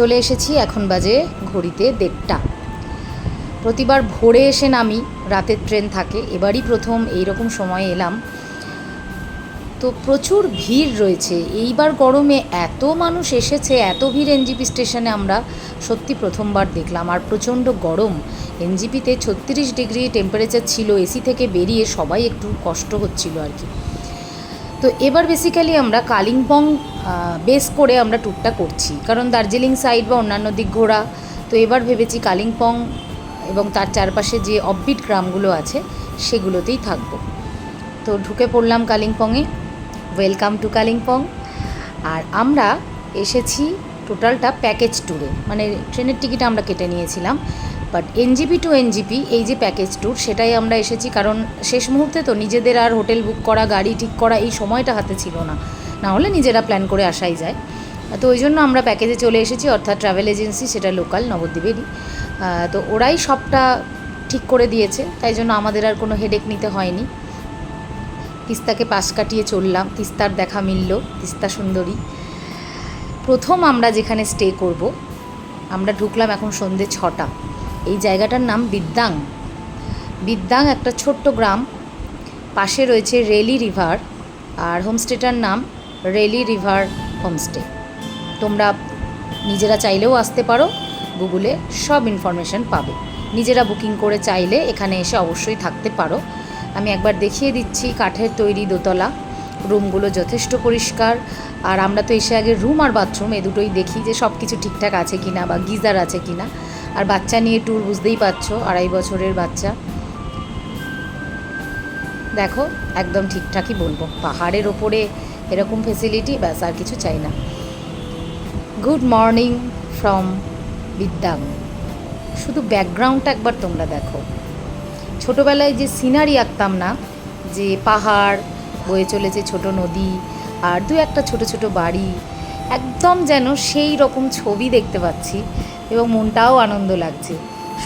চলে এসেছি, এখন বাজে ঘড়িতে দেড়টা। প্রতিবার ভোরে এসে নামি, রাতের ট্রেন থাকে, এবারই প্রথম এই রকম সময়ে এলাম। তো প্রচুর ভিড় রয়েছে, এইবার গরমে এত মানুষ এসেছে, এত ভিড় এনজিপি স্টেশনে আমরা সত্যি প্রথমবার দেখলাম। আর প্রচণ্ড গরম, এনজিপিতে ছত্রিশ ডিগ্রি টেম্পারেচার ছিল, এসি থেকে বেরিয়ে সবাই একটু কষ্ট হচ্ছিল আর কি। তো এবার বেসিক্যালি আমরা কালিম্পং বেস করে আমরা ট্যুরটা করছি। কারণ দার্জিলিং সাইড বা অন্যান্য দিক ঘোরা, তো এবার ভেবেছি কালিম্পং এবং তার চারপাশে যে অববিট গ্রামগুলো আছে, সেগুলোতেই থাকব। তো ঢুকে পড়লাম কালিম্পংয়ে। Welcome to Kalimpong. আর আমরা এসেছি টোটালটা প্যাকেজ ট্যুরে মানে ট্রেনের টিকিট আমরা কেটে নিয়েছিলাম। বাট এনজিপি টু এনজিপি এই যে প্যাকেজ ট্যুর সেটাই আমরা এসেছি। কারণ শেষ মুহূর্তে তো নিজেদের আর হোটেল বুক করা, গাড়ি ঠিক করা, এই সময়টা হাতে ছিল না। না হলে নিজেরা প্ল্যান করে আসাই যায়। তো ওই জন্য আমরা প্যাকেজে চলে এসেছি, অর্থাৎ ট্রাভেল এজেন্সি সেটা লোকাল নবদ্বীপেরই তো ওরাই সবটা ঠিক করে দিয়েছে। তাই জন্য আমাদের আর কোনো হেডেক নিতে হয়নি। তিস্তাকে পাশ কাটিয়ে চললাম। তিস্তার দেখা মিলল। তিস্তা সুন্দরী। প্রথম আমরা যেখানে স্টে করব, আমরা ঢুকলাম এখন সন্ধে ছটা। এই জায়গাটার নাম বিদ্যাং। বিদ্যাং একটা ছোট্ট গ্রাম। পাশে রয়েছে রেলি রিভার আর হোমস্টেটার নাম রেলি রিভার হোমস্টে। তোমরা নিজেরা চাইলেও আসতে পারো, গুগলে সব ইনফরমেশন পাবে। নিজেরা বুকিং করে চাইলে এখানে এসে অবশ্যই থাকতে পারো। আমি একবার দেখিয়ে দিচ্ছি কাঠের তৈরি দোতলা। রুমগুলো যথেষ্ট পরিষ্কার। আর আমরা তো এসে আগে রুম আর বাথরুম এ দুটোই দেখি যে সব কিছু ঠিকঠাক আছে কিনা বা গিজার আছে কিনা। আর বাচ্চা নিয়ে ট্যুর বুঝতেই পারছ, আড়াই বছরের বাচ্চা। দেখো, একদম ঠিকঠাকই বলব। পাহাড়ের ওপরে এরকম ফেসিলিটি ব্যাস, আর কিছু চাই না। গুড মর্নিং ফ্রম বিদ্যাং শুধু ব্যাকগ্রাউন্ডটা একবার তোমরা দেখো। ছোটোবেলায় যে সিনারি আঁকতাম না, যে পাহাড়, বয়ে চলেছে ছোট নদী, আর দু একটা ছোট ছোট বাড়ি, একদম যেন সেই রকম ছবি দেখতে পাচ্ছি। এবং মনটাও আনন্দ লাগছে।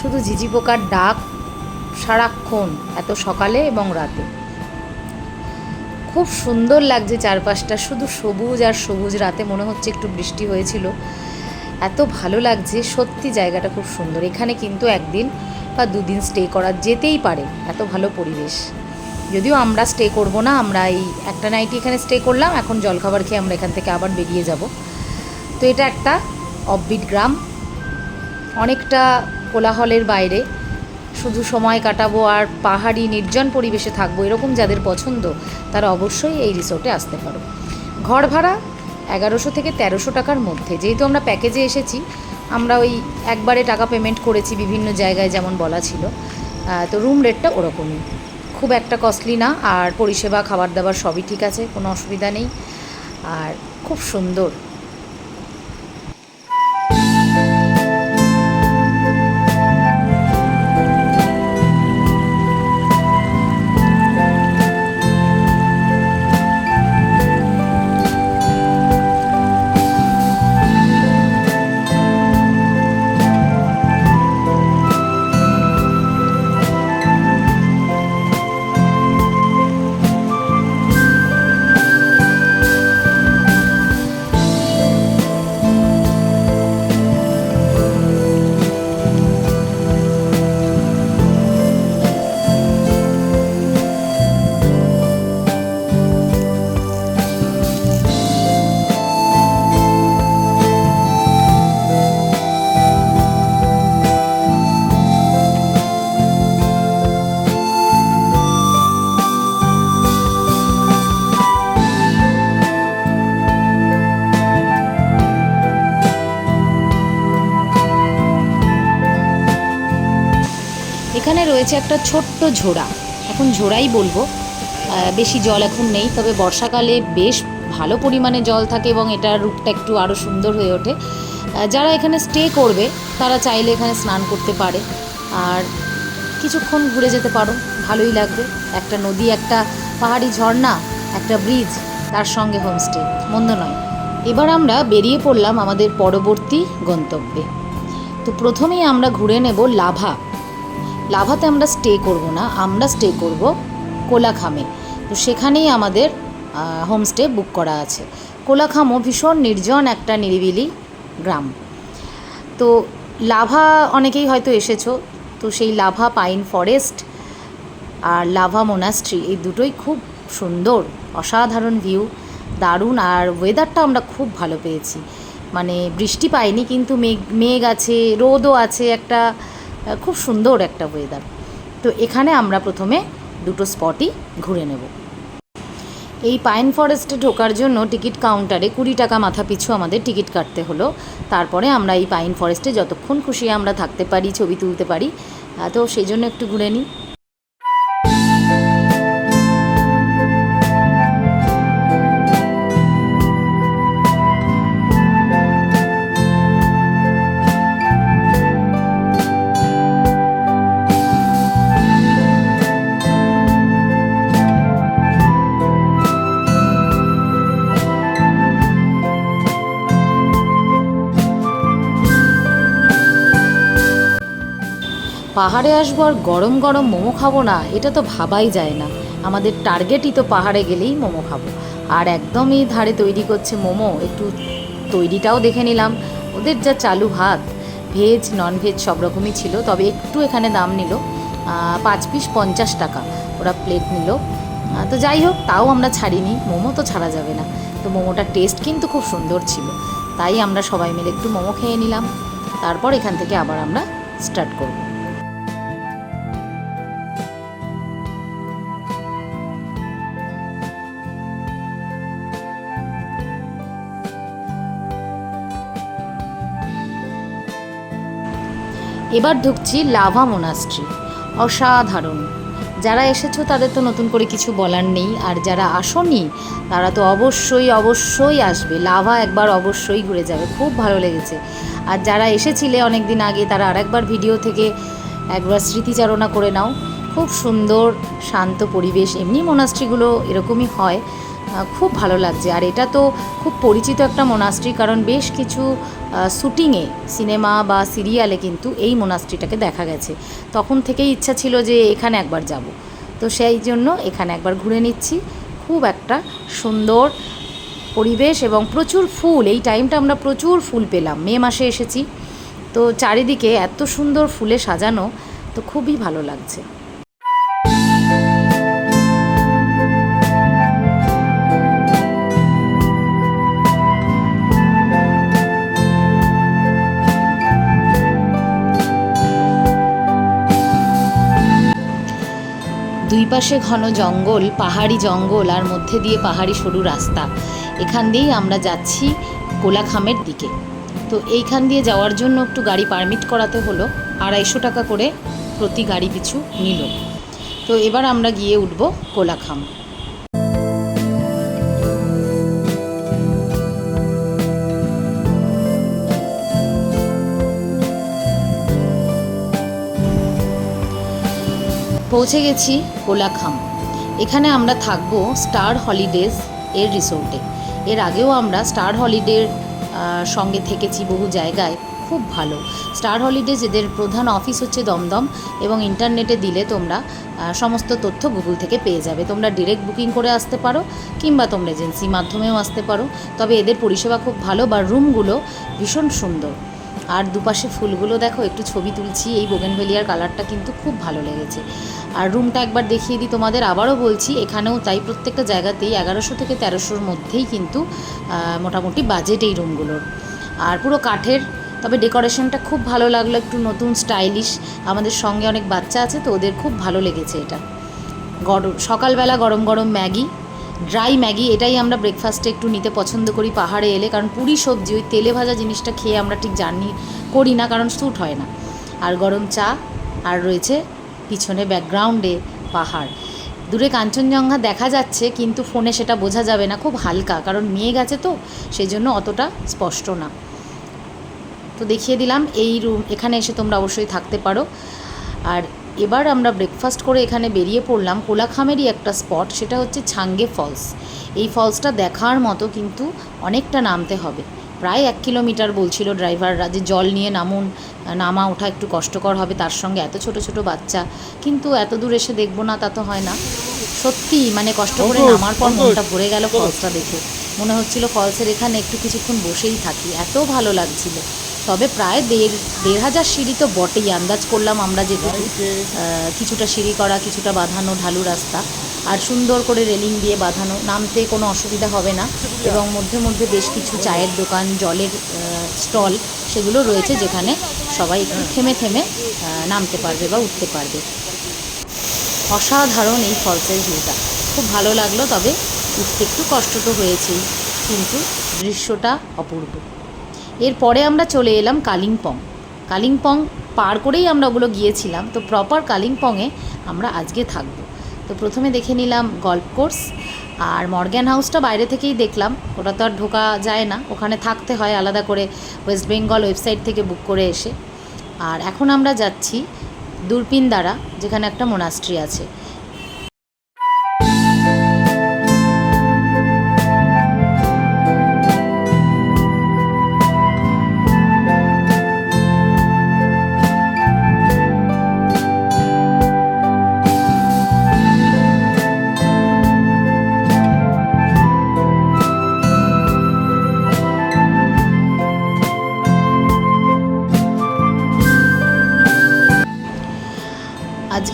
শুধু ঝিঝি পোকার ডাক সারাক্ষণ এত সকালে এবং রাতে। খুব সুন্দর লাগছে চারপাশটা। শুধু সবুজ আর সবুজ রাতে মনে হচ্ছে একটু বৃষ্টি হয়েছিল। এত ভালো লাগছে, সত্যি জায়গাটা খুব সুন্দর। এখানে কিন্তু একদিন বা দুদিন স্টে করা যেতেই পারে, এত ভালো পরিবেশ। যদিও আমরা স্টে করব না, আমরা এই একটা নাইটই এখানে স্টে করলাম, এখন জলখাবার খেয়ে আমরা এখান থেকে আবার বেরিয়ে যাব। তো এটা একটা অববিট গ্রাম। অনেকটা কোলাহলের বাইরে। শুধু সময় কাটাবো আর পাহাড়ি নির্জন পরিবেশে থাকব, এরকম যাদের পছন্দ, তারা অবশ্যই এই রিসোর্টে আসতে পারো। ঘর ভাড়া এগারোশো থেকে তেরোশো টাকার মধ্যে। যেহেতু আমরা প্যাকেজে এসেছি, আমরা ওই একবারে টাকা পেমেন্ট করেছি বিভিন্ন জায়গায়, যেমন বলা ছিল। তো রুম রেটটা ওরকমই। খুব একটা কস্টলি না, আর পরিষেবা, খাবার দাবার সবই ঠিক আছে, কোনো অসুবিধা নেই। আর খুব সুন্দর রয়েছে একটা ছোট্ট ঝোড়া। এখন ঝোড়াই বলব। বেশি জল এখন নেই, তবে বর্ষাকালে বেশ ভালো পরিমাণে জল থাকে এবং এটার রূপটা একটু আরও সুন্দর হয়ে ওঠে। যারা এখানে স্টে করবে, তারা চাইলে এখানে স্নান করতে পারে। আর কিছুক্ষণ ঘুরে যেতে পারো, ভালোই লাগবে। একটা নদী, একটা পাহাড়ি ঝর্ণা, একটা ব্রিজ, তার সঙ্গে হোমস্টে, মন্দ নয়। এবার আমরা বেরিয়ে পড়লাম আমাদের পরবর্তী গন্তব্যে। তো প্রথমেই আমরা ঘুরে নেব লাভা। লাভাতে আমরা স্টে করব না, আমরা স্টে করব কোলাখামে। তো সেখানেই আমাদের হোমস্টে বুক করা আছে। কোলাখামও ভীষণ নির্জন একটা নিরিবিলি গ্রাম। তো লাভা অনেকেই হয়তো এসেছ, তো সেই লাভা পাইন ফরেস্ট আর লাভা মোনাস্ট্রি এই দুটোই খুব সুন্দর, অসাধারণ ভিউ দারুণ, আর ওয়েদারটা আমরা খুব ভালো পেয়েছি। মানে বৃষ্টি পাইনি, কিন্তু মেঘ মেঘ আছে, রোদও আছে একটা খুব সুন্দর একটা ওয়েদার তো এখানে আমরা প্রথমে দুটো স্পটই ঘুরে নেব। এই পাইন ফরেস্টে ঢোকার জন্য টিকিট কাউন্টারে কুড়ি টাকা মাথা পিছু আমাদের টিকিট কাটতে হলো। তারপরে আমরা এই পাইন ফরেস্টে যতক্ষণ খুশি আমরা থাকতে পারি, ছবি তুলতে পারি। তো সেই জন্য একটু ঘুরে নিই। পাহাড়ে আসব আর গরম গরম মোমো খাব না, এটা তো ভাবাই যায় না। আমাদের টার্গেটই তো পাহাড়ে গেলেই মোমো খাব। আর একদমই ধারে তৈরি করছে মোমো, একটু তৈরিটাও দেখে নিলাম। ওদের যা চালু ভাত, ভেজ নন ভেজ সব রকমই ছিল, তবে একটু এখানে দাম নিল পাঁচ পিস পঞ্চাশ টাকা। ওরা প্লেট নিল। তো যাই হোক, তাও আমরা ছাড়িনি, মোমো তো ছাড়া যাবে না। তো মোমোটার টেস্ট কিন্তু খুব সুন্দর ছিল। তাই আমরা সবাই মিলে একটু মোমো খেয়ে নিলাম। তারপর এখান থেকে আবার আমরা স্টার্ট করব। এবার ঢুকছি লাভা মোনাস্ট্রি, অসাধারণ। যারা এসেছ তাদের তো নতুন করে কিছু বলার নেই, আর যারা আসনি তারা তো অবশ্যই অবশ্যই আসবে। লাভা একবার অবশ্যই ঘুরে যাবে, খুব ভালো লেগেছে। আর যারা এসেছিলে অনেক দিন আগে তারা আরেকবার ভিডিও থেকে একবার স্মৃতিচারণা করে নাও। খুব সুন্দর, শান্ত পরিবেশ। এমনি মোনাস্ট্রিগুলো এরকমই হয়। খুব ভালো লাগছে। আর এটা তো খুব পরিচিত একটা মোনাস্ট্রি কারণ বেশ কিছু শ্যুটিংয়ে সিনেমা বা সিরিয়ালে কিন্তু এই মোনাস্ট্রিটাকে দেখা গেছে। তখন থেকেই ইচ্ছা ছিল যে এখানে একবার যাব। তো সেই জন্য এখানে একবার ঘুরে নিচ্ছি। খুব একটা সুন্দর পরিবেশ এবং প্রচুর ফুল। এই টাইমটা আমরা প্রচুর ফুল পেলাম। মে মাসে এসেছি। তো চারিদিকে এত সুন্দর ফুলে সাজানো, তো খুবই ভালো লাগছে। দুই পাশে ঘন জঙ্গল, পাহাড়ি জঙ্গল আর মধ্যে দিয়ে পাহাড়ি সরু রাস্তা। এখান দিয়েই আমরা যাচ্ছি কোলাখামের দিকে। তো এইখান দিয়ে যাওয়ার জন্য একটু গাড়ি পারমিট করাতে হলো। আড়াইশো টাকা করে প্রতি গাড়ি পিছু নিল। তো এবার আমরা গিয়ে উঠবো কোলাখাম। পৌঁছে গেছি কোলাখাম। এখানে আমরা থাকব স্টার হলিডেজ এর রিসোর্টে। এর আগেও আমরা স্টার হলিডের সঙ্গে থেকেছি বহু জায়গায়। খুব ভালো। স্টার হলিডেজ এদের প্রধান অফিস হচ্ছে দমদম এবং ইন্টারনেটে দিলে তোমরা সমস্ত তথ্য গুগল থেকে পেয়ে যাবে। তোমরা ডিরেক্ট বুকিং করে আসতে পারো কিংবা তোমরা এজেন্সি মাধ্যমেও আসতে পারো। তবে এদের পরিষেবা খুব ভালো বা রুমগুলো ভীষণ সুন্দর। আর দুপাশে ফুলগুলো দেখো, একটু ছবি তুলছি। এই বোগেনভেলিয়ার কালারটা কিন্তু খুব ভালো লেগেছে। আর রুমটা একবার দেখিয়ে দিই, তোমাদের আবারও বলছি, এখানেও তাই প্রত্যেকটা জায়গাতেই এগারোশো থেকে তেরোশোর মধ্যেই কিন্তু মোটামুটি বাজেট এই রুমগুলোর আর পুরো কাঠের, তবে ডেকোরেশনটা খুব ভালো লাগল, একটু নতুন স্টাইলিশ আমাদের সঙ্গে অনেক বাচ্চা আছে, তো ওদের খুব ভালো লেগেছে এটা। গরম, সকালবেলা গরম গরম ম্যাগি ড্রাই ম্যাগি, এটাই আমরা ব্রেকফাস্টে একটু নিতে পছন্দ করি পাহাড়ে এলে, কারণ পুরি সবজি, ওই তেলে ভাজা জিনিসটা খেয়ে আমরা ঠিক জার্নি করি না, কারণ স্যুট হয় না। আর গরম চা, আর রয়েছে পিছনে ব্যাকগ্রাউন্ডে পাহাড়। দূরে কাঞ্চনজঙ্ঘা দেখা যাচ্ছে, কিন্তু ফোনে সেটা বোঝা যাবে না, খুব হালকা, কারণ মেঘ আছে তো সেই জন্য অতটা স্পষ্ট না। তো দেখিয়ে দিলাম, এই রুম এখানে এসে তোমরা অবশ্যই থাকতে পারো। আর এবার আমরা ব্রেকফাস্ট করে এখানে বেরিয়ে পড়লাম, কোলাখামেরই একটা স্পট সেটা হচ্ছে ছাঙ্গে ফলস এই ফলসটা দেখার মতো, কিন্তু অনেকটা নামতে হবে। প্রায় এক কিলোমিটার বলছিল ড্রাইভাররা যে জল নিয়ে নামুন নামা ওঠা একটু কষ্টকর হবে তার সঙ্গে এত ছোট ছোট বাচ্চা। কিন্তু এত দূর এসে দেখব না তা তো হয় না। সত্যি মানে কষ্ট করে নামার পর মনটা ভরে গেল ফলসটা দেখে। মনে হচ্ছিল ফলসের এখানে একটু কিছুক্ষণ বসেই থাকি এত ভালো লাগছিল। তবে প্রায় দেড় দেড় হাজার সিঁড়ি তো বটেই আন্দাজ করলাম আমরা যেটুকু। আহ, কিছুটা সিঁড়ি করা কিছুটা বাঁধানো ঢালু রাস্তা। আর সুন্দর করে রেলিং দিয়ে বাঁধানো, নামতে কোনো অসুবিধা হবে না। এবং মধ্যে মধ্যে বেশ কিছু চায়ের দোকান, জলের স্টল সেগুলো রয়েছে যেখানে সবাই একটু থেমে থেমে নামতে পারবে বা উঠতে পারবে। অসাধারণ এই ফলসের ভিউটা খুব ভালো লাগল, তবে উঠতে একটু কষ্ট তো হয়েছেই, কিন্তু দৃশ্যটা অপূর্ব। এরপরে আমরা চলে এলাম কালিম্পং। কালিম্পং পার করেই আমরা ওগুলো গিয়েছিলাম, তো প্রপার কালিম্পংয়ে আমরা আজকে থাকব। তো প্রথমে দেখে নিলাম গল্ফ কোর্স, আর মর্গ্যান হাউসটা বাইরে থেকেই দেখলাম। ওটা তো আর ঢোকা যায় না, ওখানে থাকতে হয় আলাদা করে ওয়েস্ট বেঙ্গল ওয়েবসাইট থেকে বুক করে এসে। আর এখন আমরা যাচ্ছি দূরপিন দ্বারা, যেখানে একটা মোনাস্ট্রি আছে।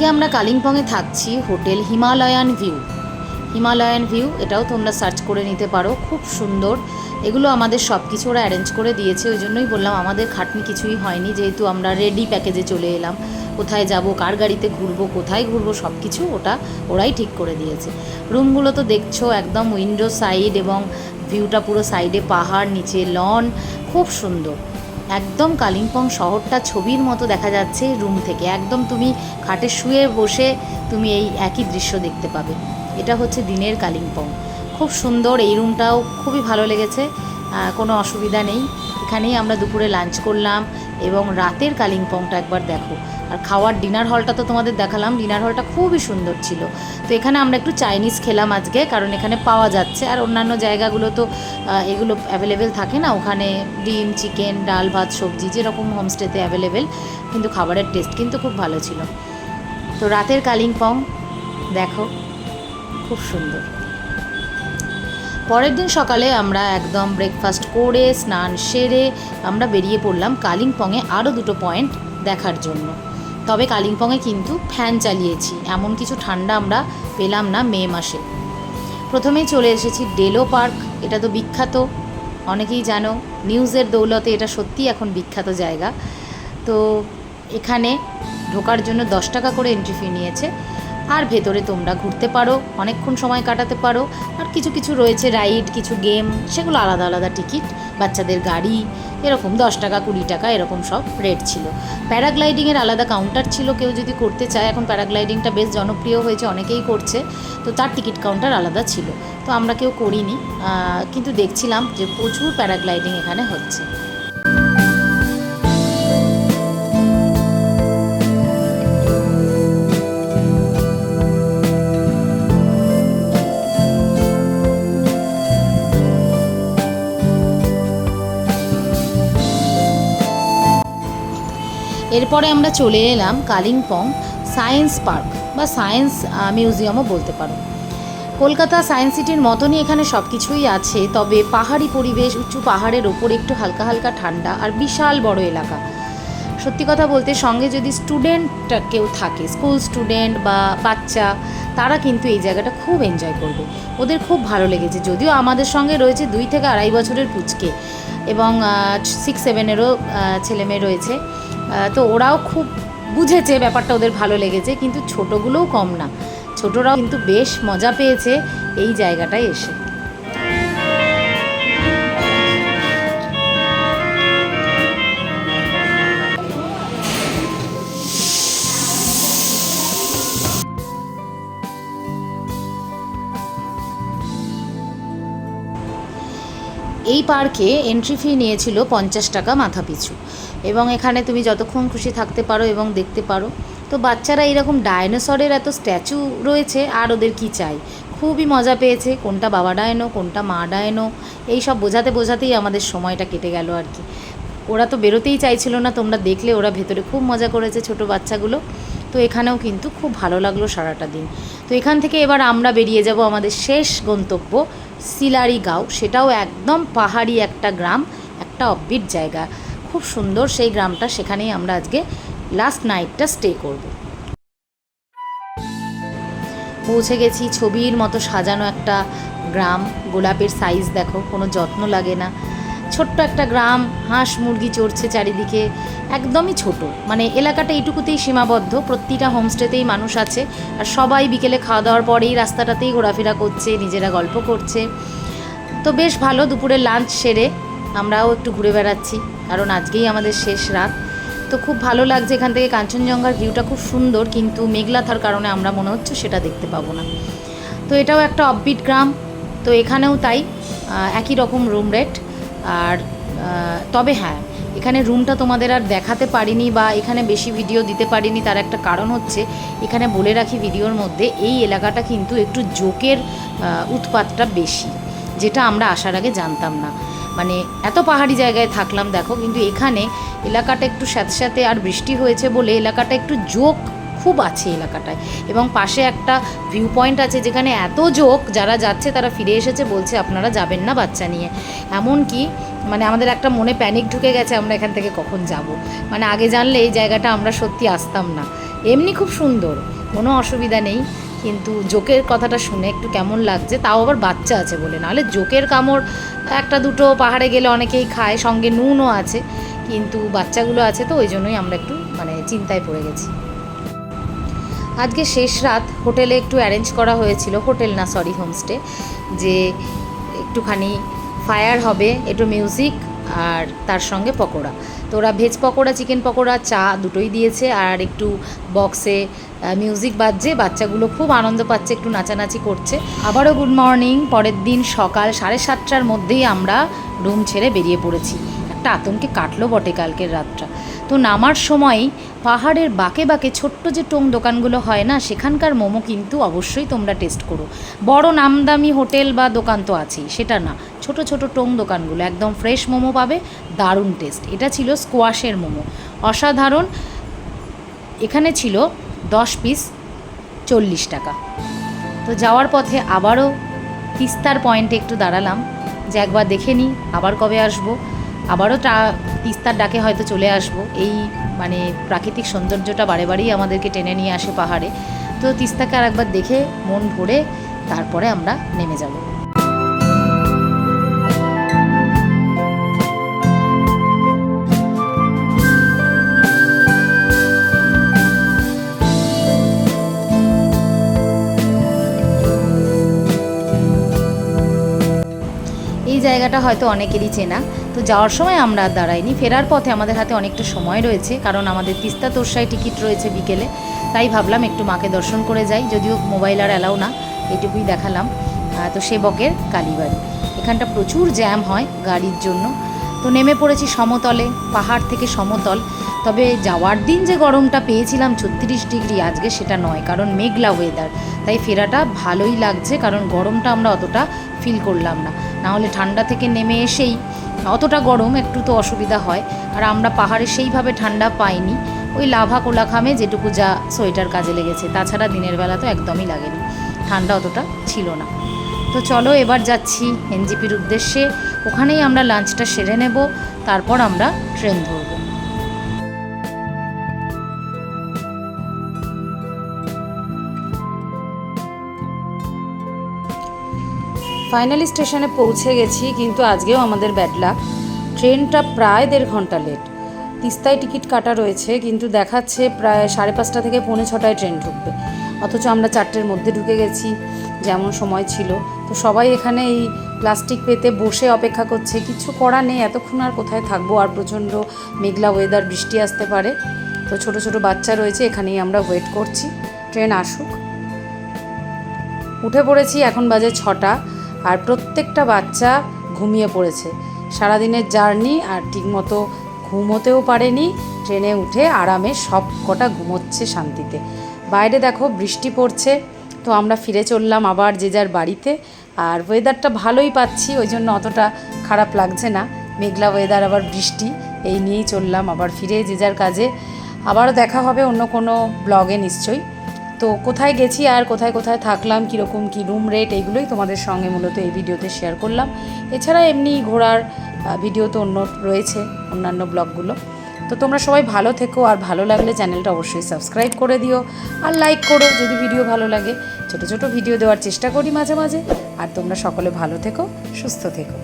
আজকে আমরা কালিম্পংয়ে থাকছি, hotel Himalayan view. Himalayan view, এটাও তোমরা সার্চ করে নিতে পারো, খুব সুন্দর। এগুলো আমাদের সব কিছু ওরা অ্যারেঞ্জ করে দিয়েছে, ওই জন্যই বললাম আমাদের খাটনি কিছুই হয়নি, যেহেতু আমরা রেডি প্যাকেজে চলে এলাম। কোথায় যাব, কার গাড়িতে ঘুরবো, কোথায় ঘুরবো সব কিছু ওটা ওরাই ঠিক করে দিয়েছে। রুমগুলো তো দেখছ, একদম উইন্ডো সাইড এবং ভিউটা পুরো সাইডে পাহাড়, নিচে লন খুব সুন্দর। একদম কালিম্পং শহরটা ছবির মতো দেখা যাচ্ছে রুম থেকে। একদম তুমি খাটে শুয়ে বসে তুমি এই একই দৃশ্য দেখতে পাবে। এটা হচ্ছে দিনের কালিম্পং। খুব সুন্দর এই রুমটাও, খুবই ভালো লেগেছে কোনো অসুবিধা নেই। এখানেই আমরা দুপুরে লাঞ্চ করলাম এবং রাতের কালিম্পংটা একবার দেখো। আর খাওয়ার ডিনার হলটা তো তোমাদের দেখালাম। ডিনার হলটা খুবই সুন্দর ছিল। তো এখানে আমরা একটু চাইনিজ খেলাম আজকে, কারণ এখানে পাওয়া যাচ্ছে। আর অন্যান্য জায়গাগুলো তো এগুলো অ্যাভেলেবেল থাকে না। ওখানে ডিম চিকেন ডাল, ভাত, সবজি, যেরকম হোমস্টেতে অ্যাভেলেবেল কিন্তু খাবারের টেস্ট কিন্তু খুব ভালো ছিল। তো রাতের কালিম্পং, দেখো, খুব সুন্দর। পরের দিন সকালে আমরা একদম ব্রেকফাস্ট করে, স্নান সেরে আমরা বেরিয়ে পড়লাম কালিম্পংয়ে আরও দুটো পয়েন্ট দেখার জন্য। তবে কালিম্পংয়ে কিন্তু ফ্যান চালিয়েছি। এমন কিছু ঠান্ডা আমরা পেলাম না মে মাসে। প্রথমেই চলে এসেছি ডেলো পার্ক, এটা তো বিখ্যাত। অনেকেই জানো, নিউজের দৌলতে এটা সত্যিই এখন বিখ্যাত জায়গা। তো এখানে ঢোকার জন্য দশ টাকা করে এন্ট্রি ফি নিয়েছে। আর ভেতরে তোমরা ঘুরতে পারো, অনেকক্ষণ সময় কাটাতে পারো। আর কিছু কিছু রয়েছে রাইড, কিছু গেম, সেগুলো আলাদা আলাদা টিকিট, বাচ্চাদের গাড়ি, এরকম দশ টাকা, কুড়ি টাকা, এরকম সব রেট ছিল। প্যারাগ্লাইডিংয়ের আলাদা কাউন্টার ছিল, কেউ যদি করতে চায়। এখন প্যারাগ্লাইডিংটা বেশ জনপ্রিয় হয়েছে, অনেকেই করছে। তো তার টিকিট কাউন্টার আলাদা ছিল। তো আমরা কেউ করিনি কিন্তু দেখছিলাম যে প্রচুর প্যারাগ্লাইডিং এখানে হচ্ছে। এরপরে আমরা চলে এলাম কালিম্পং সায়েন্স পার্ক বা সায়েন্স মিউজিয়ামও বলতে পারো। কলকাতা সায়েন্স সিটির মতনই এখানে সব কিছুই আছে, তবে পাহাড়ি পরিবেশ, উঁচু পাহাড়ের ওপর একটু হালকা হালকা ঠান্ডা আর বিশাল বড় এলাকা। সত্যি কথা বলতে সঙ্গে যদি স্টুডেন্ট কেউ থাকে, স্কুল স্টুডেন্ট বা বাচ্চা, তারা কিন্তু এই জায়গাটা খুব এনজয় করবে। ওদের খুব ভালো লেগেছে, যদিও আমাদের সঙ্গে রয়েছে দুই থেকে আড়াই বছরের পুচকে এবং সিক্স সেভেনেরও ছেলেমেয়ে রয়েছে। তো ওরাও খুব বুঝেছে ব্যাপারটা, ওদের ভালো লেগেছে, কিন্তু ছোটোগুলোও কম না। ছোটরাও কিন্তু বেশ মজা পেয়েছে এই জায়গাটায় এসে। এই পার্কে এন্ট্রি ফি নিয়েছিল পঞ্চাশ টাকা মাথা পিছু এবং এখানে তুমি যতক্ষণ খুশি থাকতে পারো এবং দেখতে পারো। তো বাচ্চারা এরকম ডায়নোসরের এত স্ট্যাচু রয়েছে, আর ওদের কি চাই? খুবই মজা পেয়েছে, কোনটা বাবা ডায়নো, কোনটা মা ডায়নো এই সব বোঝাতে বোঝাতেই আমাদের সময়টা কেটে গেল আর কি। ওরা তো বেরোতেই চাইছিল না, তোমরা দেখলে ওরা ভেতরে খুব মজা করেছে ছোট বাচ্চাগুলো। তো এখানেও কিন্তু খুব ভালো লাগল সারাটা দিন। তো এখান থেকে এবার আমরা বেরিয়ে যাব আমাদের শেষ গন্তব্য সিলারি গাঁও সেটাও একদম পাহাড়ি একটা গ্রাম, একটা অব্বিট জায়গা। খুব সুন্দর সেই গ্রামটা সেখানেই আমরা আজকে লাস্ট নাইটটা স্টে করব। পৌঁছে গেছি, ছবির মতো সাজানো একটা গ্রাম, গোলাপের সাইজ দেখো, কোনো যত্ন লাগে না। ছোট্ট একটা গ্রাম, হাঁস মুরগি চড়ছে চারিদিকে, একদমই ছোট। মানে এলাকাটা এইটুকুতেই সীমাবদ্ধ, প্রতিটা হোমস্টেতেই মানুষ আছে, আর সবাই বিকেলে খাওয়া দাওয়ার পরেই রাস্তাটাতেই ঘোরাফেরা করছে, নিজেরা গল্প করছে। তো বেশ ভালো, দুপুরে লাঞ্চ সেরে আমরাও একটু ঘুরে বেড়াচ্ছি, কারণ আজকেই আমাদের শেষ রাত। তো খুব ভালো লাগছে এখান থেকে কাঞ্চনজঙ্ঘার ভিউটা খুব সুন্দর, কিন্তু মেঘলা থার কারণে আমরা মনে হচ্ছে সেটা দেখতে পাবো না। তো এটাও একটা অফবিট গ্রাম, তো এখানেও তাই একই রকম রুম রেট আর তবে হ্যাঁ এখানে রুমটা তোমাদের আর দেখাতে পারিনি বা এখানে বেশি ভিডিও দিতে পারিনি, তার একটা কারণ হচ্ছে, এখানে বলে রাখি ভিডিওর মধ্যে, এই এলাকাটা কিন্তু একটু জোকের উৎপাতটা বেশি, যেটা আমরা আসার আগে জানতাম না। মানে এত পাহাড়ি জায়গায় থাকলাম, দেখো, কিন্তু এখানে এলাকাটা একটু স্যাঁতস্যাঁতে আর বৃষ্টি হয়েছে বলে এলাকাটা একটু জোক খুব আছে এলাকাটায়। এবং পাশে একটা ভিউ পয়েন্ট আছে যেখানে এত জোক, যারা যাচ্ছে তারা ফিরে এসেছে, বলছে আপনারা যাবেন না বাচ্চা নিয়ে। এমন কি মানে আমাদের একটা মনে প্যানিক ঢুকে গেছে, আমরা এখান থেকে কখন যাব। মানে আগে জানলে এই জায়গাটা আমরা সত্যি আসতাম না। এমনি খুব সুন্দর, কোনো অসুবিধা নেই। কিন্তু জোকের কথাটা শুনে একটু কেমন লাগছে, তাও আবার বাচ্চা আছে বলে। নাহলে জোকের কামড় একটা দুটো পাহাড়ে গেলে অনেকেই খায়, সঙ্গে নুনও আছে, কিন্তু বাচ্চাগুলো আছে তো, ওই জন্যই আমরা একটু মানে চিন্তায় পড়ে গেছি। আজকে শেষ রাত, হোটেলে একটু অ্যারেঞ্জ করা হয়েছিল, হোটেল না সরি হোমস্টে যে একটুখানি ফায়ার হবে, একটু মিউজিক আর তার সঙ্গে পকোড়া। তো ওরা ভেজ পকোড়া, চিকেন পকোড়া, চা দুটোই দিয়েছে আর একটু বক্সে মিউজিক বাজছে, বাচ্চাগুলো খুব আনন্দ পাচ্ছে, একটু নাচানাচি করছে। আবারও গুড মর্নিং পরের দিন সকাল সাড়ে সাতটার মধ্যেই আমরা রুম ছেড়ে বেরিয়ে পড়েছি। একটা আতঙ্কে কাটলো বটে কালকের রাতটা। তো নামার সময় পাহাড়ের বাঁকে বাঁকে ছোট্ট যে টোং দোকানগুলো হয় না, সেখানকার মোমো কিন্তু অবশ্যই তোমরা টেস্ট করো। বড় নামদামি হোটেল বা দোকান তো আছেই, সেটা না। ছোট ছোট টোং দোকানগুলো, একদম ফ্রেশ মোমো পাবে, দারুণ টেস্ট এটা ছিল স্কোয়াশের মোমো। অসাধারণ। এখানে ছিল দশ পিস চল্লিশ টাকা। তো যাওয়ার পথে আবারও তিস্তার পয়েন্টে একটু দাঁড়ালাম, যে একবার দেখে নিই, আবার কবে আসব। আবারও তিস্তার ডাকে হয়তো চলে আসব। এই মানে প্রাকৃতিক সৌন্দর্যটা বারে বারেই আমাদেরকে টেনে নিয়ে আসে পাহাড়ে। তো তিস্তাকে আর একবার দেখে মন ভরে তারপরে আমরা নেমে যাব। জায়গাটা হয়তো অনেকেরই চেনা। তো যাওয়ার সময় আমরা আর দাঁড়াইনি। ফেরার পথে আমাদের হাতে অনেকটা সময় রয়েছে, কারণ আমাদের তিস্তা তোরসায় টিকিট রয়েছে বিকেলে। তাই ভাবলাম একটু মাকে দর্শন করে যাই, যদিও মোবাইল আর অ্যালাউ না এটুকুই দেখালাম। তো সেবকের কালীবাড়ি। এখানটা প্রচুর জ্যাম হয় গাড়ির জন্য। তো নেমে পড়েছি সমতলে, পাহাড় থেকে সমতল। তবে যাওয়ার দিন যে গরমটা পেয়েছিলাম ছত্রিশ ডিগ্রি, আজকে সেটা নয়, কারণ মেঘলা ওয়েদার তাই ফেরাটা ভালোই লাগছে, কারণ গরমটা আমরা অতটা ফিল করলাম না। নাহলে ঠান্ডা থেকে নেমে এসেই অতটা গরম একটু তো অসুবিধা হয়। আর আমরা পাহাড়ে সেইভাবে ঠান্ডা পাইনি। ওই লাভা কোলাখামে যেটুকু যা সোয়েটার কাজে লেগেছে, তাছাড়া দিনের বেলা তো একদমই লাগেনি। ঠান্ডা অতটা ছিল না। তো চলো এবার যাচ্ছি এনজিপির উদ্দেশ্যে। ওখানেই আমরা লাঞ্চটা সেরে নেব, তারপর আমরা ট্রেন ধরবো। ফাইনালি স্টেশনে পৌঁছে গেছি, কিন্তু আজকেও আমাদের ব্যাড লাক ট্রেনটা প্রায় দেড় ঘণ্টা লেট তিস্তায় টিকিট কাটা রয়েছে, কিন্তু দেখাচ্ছে প্রায় সাড়ে পাঁচটা থেকে পৌনে ছটায় ট্রেন ঢুকবে। অথচ আমরা চারটের মধ্যে ঢুকে গেছি, যেমন সময় ছিল। তো সবাই এখানে এই প্লাস্টিক পেতে বসে অপেক্ষা করছে। কিছু করা নেই, এতক্ষণ আর কোথায় থাকব? আর প্রচণ্ড মেঘলা ওয়েদার বৃষ্টি আসতে পারে। তো ছোট ছোট বাচ্চা রয়েছে, এখানেই আমরা ওয়েট করছি। ট্রেন আসুক। উঠে পড়েছি এখন বাজে ছটা। আর প্রত্যেকটা বাচ্চা ঘুমিয়ে পড়েছে। সারাদিনের জার্নি আর ঠিকমতো ঘুমোতেও পারেনি। ট্রেনে উঠে আরামে সব কটা ঘুমোচ্ছে শান্তিতে। বাইরে দেখো বৃষ্টি পড়ছে, তো আমরা ফিরে চললাম আবার যে যার বাড়িতে। আর ওয়েদারটা ভালোই পাচ্ছি, ওই জন্য অতটা খারাপ লাগছে না। মেঘলা ওয়েদার আবার বৃষ্টি, এই নিয়েই চললাম আবার ফিরে যে যার কাজে। আবারও দেখা হবে অন্য কোনো ব্লগে নিশ্চয়ই। তো কোথায় গেছি আর কোথায় কোথায় থাকলাম, কীরকম কী রুম রেট এইগুলোই তোমাদের সঙ্গে মূলত এই ভিডিওতে শেয়ার করলাম। এছাড়া এমনি ঘোরার ভিডিও তো অন্য রয়েছে, অন্যান্য ব্লগগুলো। তো তোমরা সবাই ভালো থেকো, আর ভালো লাগলে চ্যানেলটা অবশ্যই সাবস্ক্রাইব করে দিও, আর লাইক করো যদি ভিডিও ভালো লাগে। ছোট ছোট ভিডিও দেওয়ার চেষ্টা করি মাঝে মাঝে। আর তোমরা সকলে ভালো থেকো, সুস্থ থেকো।